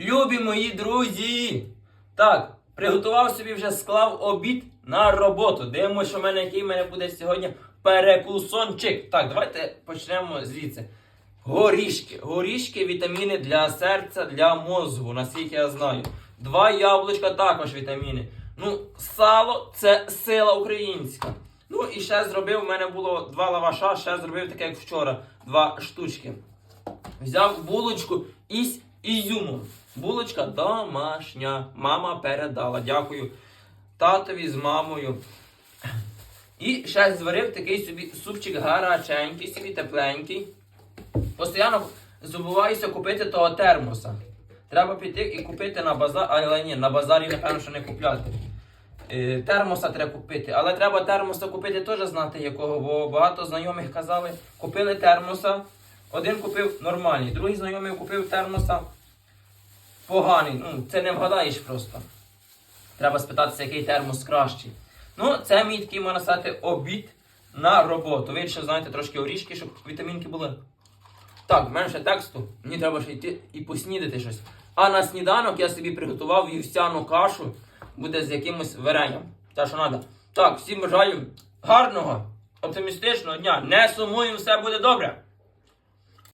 Любі мої друзі! Так, приготував собі вже склав обід на роботу. Дивимося, що в мене який в мене буде сьогодні перекусончик. Так, давайте почнемо звідси. Горішки. Горішки, вітаміни для серця, для мозку, наскільки я знаю. Два яблучка також вітаміни. Ну, сало це сила українська. Ну і ще зробив, у мене було два лаваша, ще зробив таке, як вчора, два штучки. Взяв булочку із ізюмом. Булочка домашня. Мама передала. Дякую татові з мамою. І ще зварив такий собі супчик гараченький, собі тепленький. Постоянно забуваюся купити того термоса. Треба піти і купити на базар, але ні, на базарі, напевно, що не купляти. Е, термоса треба купити, але треба термоса купити теж знати якого, бо багато знайомих казали, купили термоса. Один купив нормальний, другий знайомий купив термоса поганий. Ну, це не вгадаєш просто. Треба спитатися, який термос кращий. Ну, це мій такий, можна сказати, обід на роботу. Ви ще знаєте трошки орішки, щоб вітамінки були. Так, ще тексту. Мені треба ще йти і поснідати щось. А на сніданок я собі приготував вівсяну кашу, буде з якимось варенням. Те, що треба. Так, всім бажаю гарного, оптимістичного дня. Не сумуємо, все буде добре.